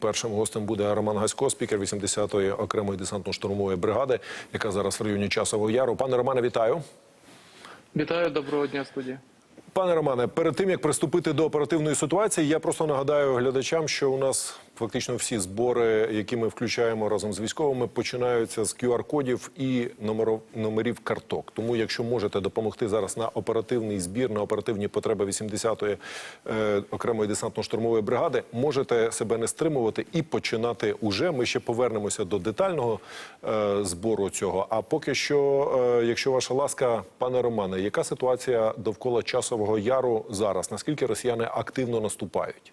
Першим гостем буде Роман Гасько, спікер 80-ї окремої десантно-штурмової бригади, яка зараз в районі Часового Яру. Пане Романе, вітаю. Вітаю, доброго дня, студія. Пане Романе, перед тим як приступити до оперативної ситуації, я просто нагадаю глядачам, що у нас фактично всі збори, які ми включаємо разом з військовими, починаються з QR-кодів і номеров- номерів карток. Тому, якщо можете допомогти зараз на оперативний збір, на оперативні потреби 80-ї е, окремої десантно-штурмової бригади, можете себе не стримувати і починати уже. Ми ще повернемося до детального е, збору цього. А поки що, е, якщо ваша ласка, пане Романе, яка ситуація довкола часового яру зараз? Наскільки росіяни активно наступають?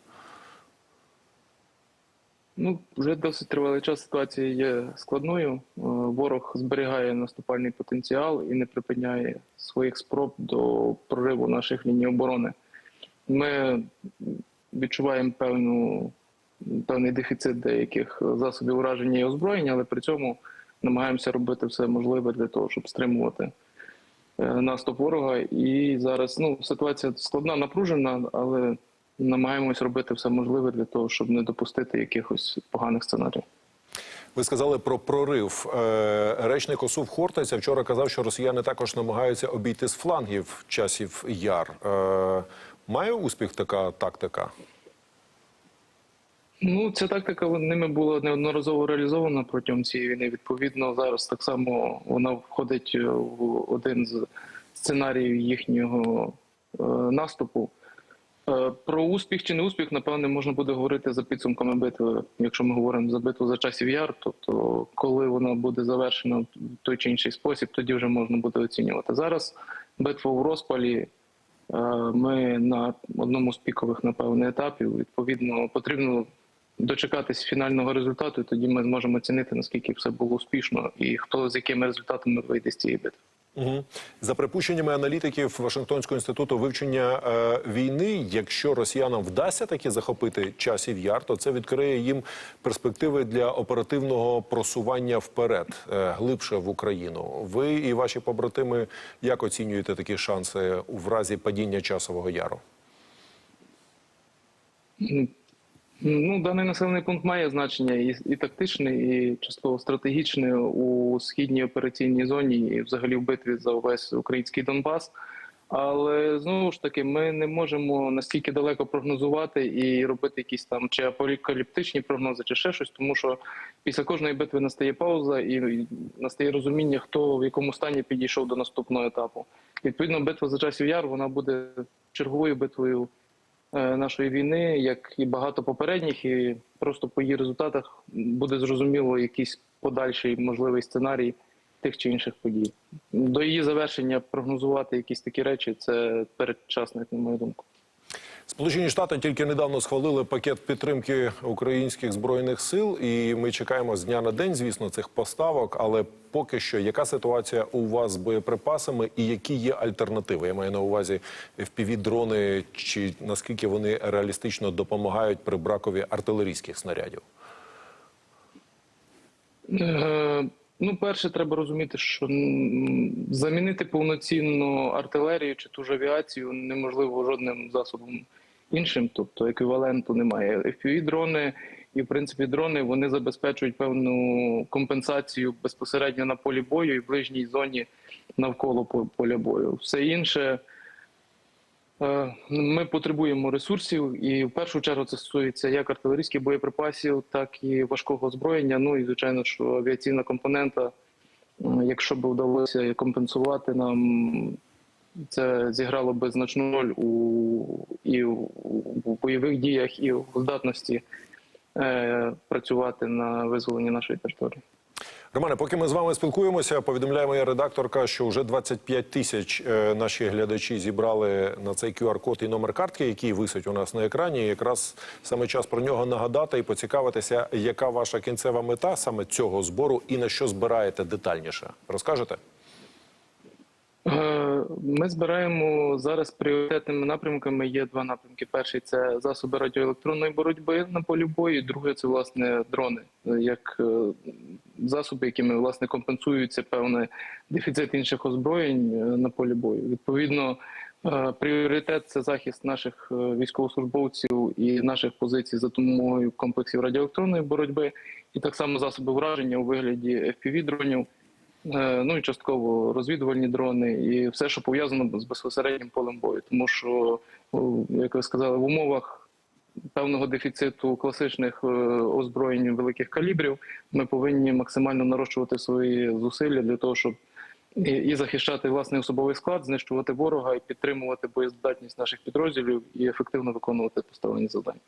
Ну, вже досить тривалий час ситуація є складною. Е, Ворог зберігає наступальний потенціал і не припиняє своїх спроб до прориву наших ліній оборони. Ми відчуваємо певну, певний дефіцит деяких засобів ураження і озброєння, але при цьому намагаємося робити все можливе для того, щоб стримувати наступ ворога. І зараз ну, ситуація складна, напружена, але намагаємось робити все можливе для того, щоб не допустити якихось поганих сценаріїв. Ви сказали про прорив. Е, Речник Осув Хортиця вчора казав, що росіяни також намагаються обійти з флангів часів яр. Е, Має успіх така тактика? Ну, ця тактика ними була неодноразово реалізована протягом цієї війни. Відповідно, зараз так само вона входить е, в один з сценаріїв їхнього е, наступу. Е, Про успіх чи не успіх, напевне, можна буде говорити за підсумками битви, якщо ми говоримо за битву за часів яр. Тобто, коли вона буде завершена в той чи інший спосіб, тоді вже можна буде оцінювати. Зараз битва в розпалі. Е, Ми на одному з пікових, напевне, етапів. Відповідно, потрібно дочекатись фінального результату, і тоді ми зможемо оцінити, наскільки все було успішно і хто з якими результатами вийде з цієї битви. Угу. За припущеннями аналітиків Вашингтонського інституту вивчення е, війни, якщо росіянам вдасться таки захопити часів яр, то це відкриє їм перспективи для оперативного просування вперед, е, глибше в Україну. Ви і ваші побратими як оцінюєте такі шанси в разі падіння часового яру? Ну, даний населений пункт має значення і, і тактичне, і частково стратегічне у східній операційній зоні, і взагалі в битві за увесь український Донбас. Але знову ж таки, ми не можемо настільки далеко прогнозувати і робити якісь там чи апокаліптичні прогнози, чи ще щось, тому що після кожної битви настає пауза і настає розуміння, хто в якому стані підійшов до наступного етапу. Відповідно, битва за часів яр вона буде черговою битвою нашої війни, як і багато попередніх, і просто по її результатах буде зрозуміло якийсь подальший можливий сценарій тих чи інших подій. До її завершення прогнозувати якісь такі речі це передчасно, на мою думку. Сполучені Штати тільки недавно схвалили пакет підтримки українських збройних сил, і ми чекаємо з дня на день, звісно, цих поставок. Але поки що, яка ситуація у вас з боєприпасами і які є альтернативи? Я маю на увазі fpv дрони чи наскільки вони реалістично допомагають при бракові артилерійських снарядів? Ну, перше, треба розуміти, що замінити повноцінну артилерію чи ту ж авіацію неможливо жодним засобом іншим, тобто еквіваленту немає. fpv дрони і, в принципі, дрони вони забезпечують певну компенсацію безпосередньо на полі бою і в ближній зоні навколо поля бою. Все інше. Е, Ми потребуємо ресурсів, і в першу чергу це стосується як артилерійських боєприпасів, так і важкого озброєння. Ну і звичайно, що авіаційна компонента, якщо б вдалося компенсувати нам, це зіграло би значну роль у і в бойових діях, і в здатності е, працювати на визволенні нашої території. Романе, поки ми з вами спілкуємося, повідомляє моя редакторка, що вже 25 тисяч е, наші глядачі зібрали на цей QR-код і номер картки, який висить у нас на екрані. І Якраз саме час про нього нагадати і поцікавитися, яка ваша кінцева мета саме цього збору і на що збираєте детальніше. Розкажете? Е, Ми збираємо зараз пріоритетними напрямками. Є два напрямки. Перший це засоби радіоелектронної боротьби на полі бою. Другий це власне дрони, як е, засоби, якими власне компенсуються певний дефіцит інших озброєнь е, на полі бою. Відповідно, Пріоритет це захист наших військовослужбовців і наших позицій за допомогою комплексів радіоелектронної боротьби, і так само засоби враження у вигляді FPV-дронів, е, ну і частково розвідувальні дрони, і все, що пов'язано з безпосереднім полем бою. Тому що, як ви сказали, в умовах певного дефіциту класичних е, озброєнь великих калібрів ми повинні максимально нарощувати свої зусилля для того, щоб і захищати власний особовий склад, знищувати ворога і підтримувати боєздатність наших підрозділів і ефективно виконувати поставлені завдання.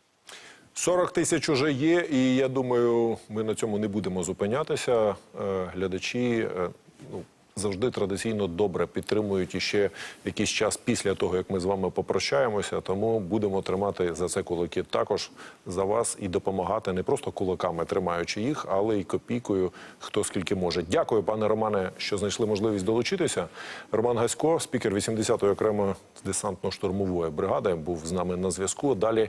40 тисяч уже є, і я думаю, ми на цьому не будемо зупинятися. Е, Глядачі е, ну, завжди традиційно добре підтримують іще якийсь час після того, як ми з вами попрощаємося. Тому будемо тримати за це кулаки також за вас і допомагати не просто кулаками, тримаючи їх, але й копійкою, хто скільки може. Дякую, пане Романе, що знайшли можливість долучитися. Роман Гасько, спікер 80-ї окремої десантно-штурмової бригади, був з нами на зв'язку. Далі